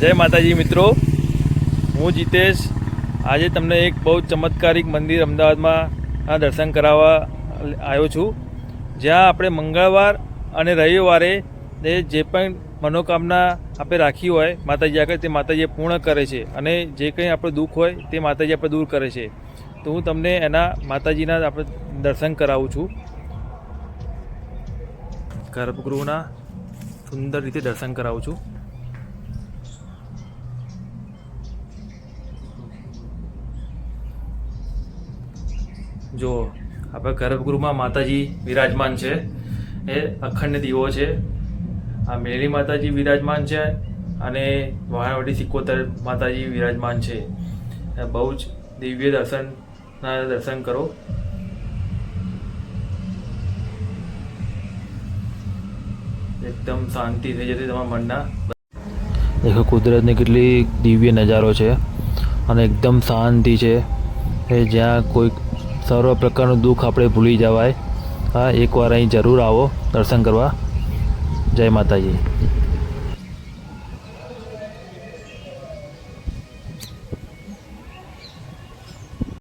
જય માતાજી મિત્રો. હું જીતેશ. આજે તમને એક બહુ ચમત્કારિક મંદિર અમદાવાદમાં દર્શન કરાવવા આવ્યો છું. જ્યાં આપણે મંગળવાર અને રવિવારે જે પણ મનોકામના આપણે રાખી હોય માતાજી આગળ, તે માતાજી પૂર્ણ કરે છે અને જે કંઈ આપણું દુઃખ હોય, તે માતાજી આપણે દૂર કરે છે. તો હું તમને એના માતાજીના આપણે દર્શન કરાવું છું. ગર્ભગૃહના સુંદર રીતે દર્શન કરાવું છું. જો આપણે ગર્ભગૃહમાં માતાજી વિરાજમાન છે, એ અખંડ દીવો છે. આ મેળી માતાજી વિરાજમાન છે અને વાણવટી સિકોતર માતાજી વિરાજમાન છે. બહુ જ દિવ્ય દર્શનના દર્શન કરો. એકદમ શાંતિ થઈ જતી તમારા મનના. દેખો, કુદરતની કેટલી દિવ્ય નજારો છે અને એકદમ શાંતિ છે એ જ્યાં કોઈ સર્વ પ્રકારનું દુઃખ આપણે ભૂલી જવાય. હા, એકવાર અહીં જરૂર આવો, દર્શન કરવા. જય માતાજી.